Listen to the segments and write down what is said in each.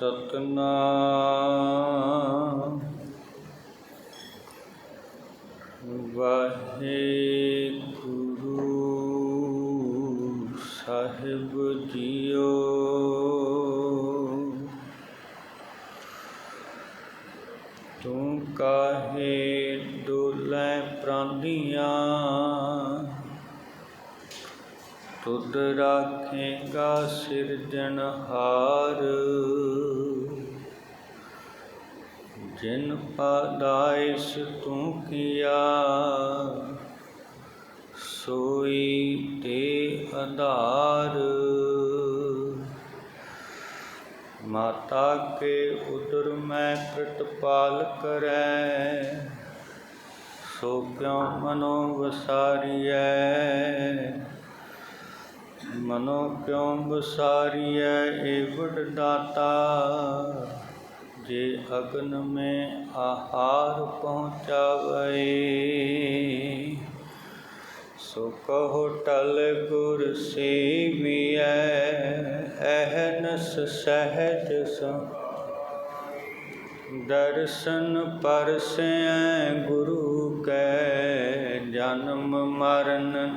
ਸਤਨਾਮ। ਵਾਹਿਗੁਰੂ ਸਾਹਿਬ ਜੀਓ। ਤੂੰ ਕਾਹੇ ਡੋਲੇ ਪ੍ਰਾਂਦੀਆਂ? ਤੁਧ ਰਾਖੇਗਾ ਸਿਰਜਣਹਾਰ ਜਿਨ ਪਾਦਾਇਸ ਤੂੰ ਕੀਆ, ਸੋਈ ਤੇ ਆਧਾਰ ਮਾਤਾ ਕੇ ਉਦਰ ਮੈਂ ਪ੍ਰਤਪਾਲ ਕਰੈ, ਸੋ ਕਿਉ ਮਨੋ ਵਸਾਰੀਐ? ਮਨੋ ਕਿਉ ਵਸਾਰੀਐ ਏ ਦਾਤਾ, ਜੇ ਅਗਨ ਮੈਂ ਆਹਾਰ ਪਹੁੰਚਾਵੇ। ਸੋ ਕਹੋ ਟਲ ਗੁਰ ਸੇਵੀਐ, ਅਹਨਸ ਸਹਿਜ ਸੰ। ਦਰਸ਼ਨ ਪਰਸੈ ਗੁਰੂ ਕੈ, ਜਨਮ ਮਰਨ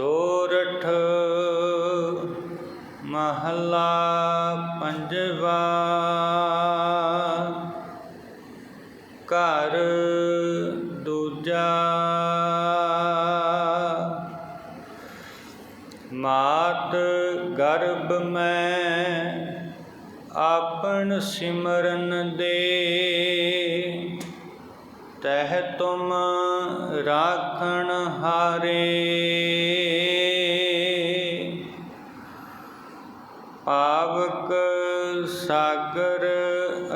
ਸੋਰਠ ਮਹਲਾ ਪੰਜਵਾ। ਘਰ ਦੂਜਾ। ਮਾਤ ਗਰਭ ਮੈਂ ਆਪਨ ਸਿਮਰਨ ਦੇ। ਤਹ ਤੁਮ ਰਾਖਣ ਹਾਰੇ। ਸਾਗਰ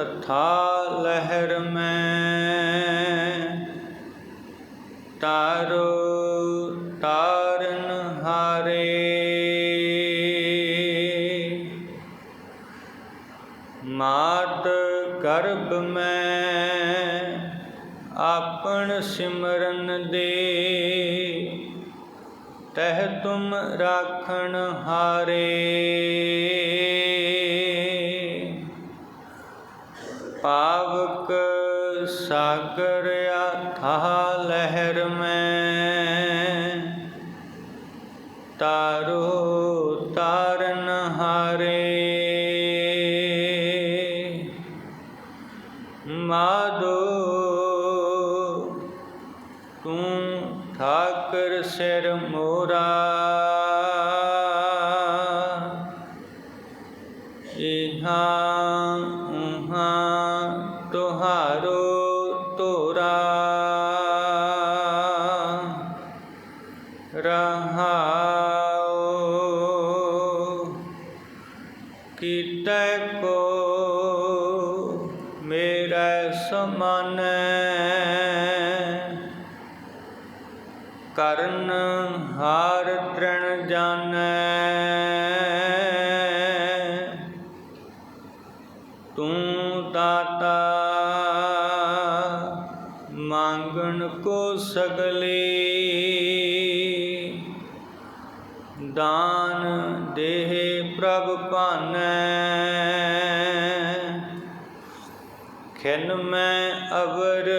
ਅਥਾ ਲਹਿਰ ਮੈਂ ਤਾਰੋ ਤਾਰਨ ਹਾਰੇ। ਮਾਤ ਗਰਭ ਮੈਂ ਆਪਣ ਸਿਮਰਨ ਦੇ। ਤਹਿ ਤੁਮ ਰਾਖਣ ਹਾਰੇ। ਪਾਵਕ ਸਾਗਰ ਆਥਾ ਲਹਿਰ ਮੈਂ। ਤਾਰੋ ਤਾਰਨ ਹਾਰੇ। ਮਾਦੋ ਤੂੰ ਠਾਕਰ ਸਿਰ ਮੋਰਾ। ਇਹਾਂ ਰਹਾਉ ਕੀਤੈ ਕੋ ਮੇਰਾ ਸਮਾਨੈ ਕਰਨ ਹਾਰ ਤ੍ਰਣ ਜਾਣੈ। ਤੂੰ ਦਾਤਾ ਮੰਗਣ ਕੋ ਸਗਲੇ ਭਾਨੈ ਖਿਨ ਮੈਂ ਅਵਰ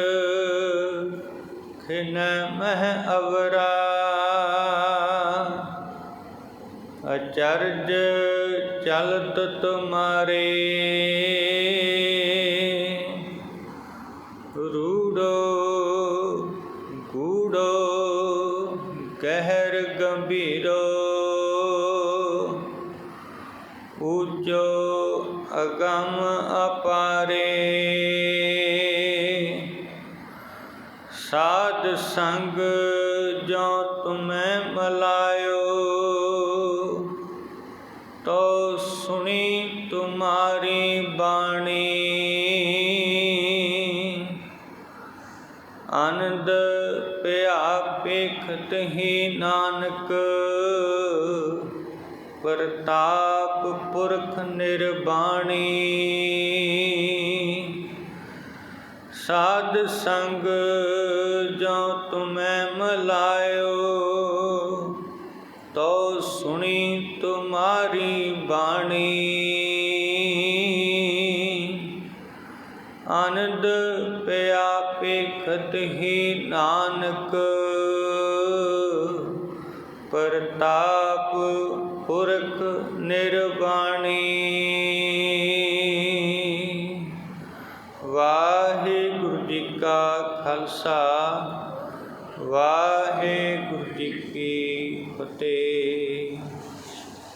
ਖਿਨ ਮਹਿ ਅਵਰਾ। ਅਚਰਜ ਚਲਤ ਤੁਮਾਰੇ। ਰੂੜੋ ਗੂੜੋ ਗਹਿਰ ਗੰਭੀਰੋ। ਉੱਚੋ ਅਗਮ ਅਪਾਰੇ। ਸਾਧ ਸੰਗ ਜੋ ਤੁਮੈ ਮਲਾਇਓ ਸੁਣੀ ਤੁਮਾਰੀ ਬਾਣੀ। ਆਨੰਦ ਪਿਆ ਪੇਖਤ ਹੀ ਨਾਨਕ। ਪ੍ਰਤਾਪ ਪੁਰਖ ਨਿਰਬਾਣੀ। ਸਾਧ ਸੰਗ ਜੋ ਤੁਮੈ ਮਲਾਇਓ, ਤੋ ਸੁਣੀ ਤੁਮਾਰੀ ਬਾਣੀ। ਆਨੰਦ ਪਿਆ ਪੇਖਤ ਹੀ ਨਾਨਕ ਪ੍ਰਤਾਪ ਨਿਰਵਾਣੀ। ਵਾਹਿਗੁਰੂ ਜੀ ਕਾ ਖਾਲਸਾ ਵਾਹਿਗੁਰੂ ਜੀ ਕੀ ਫਤਿਹ।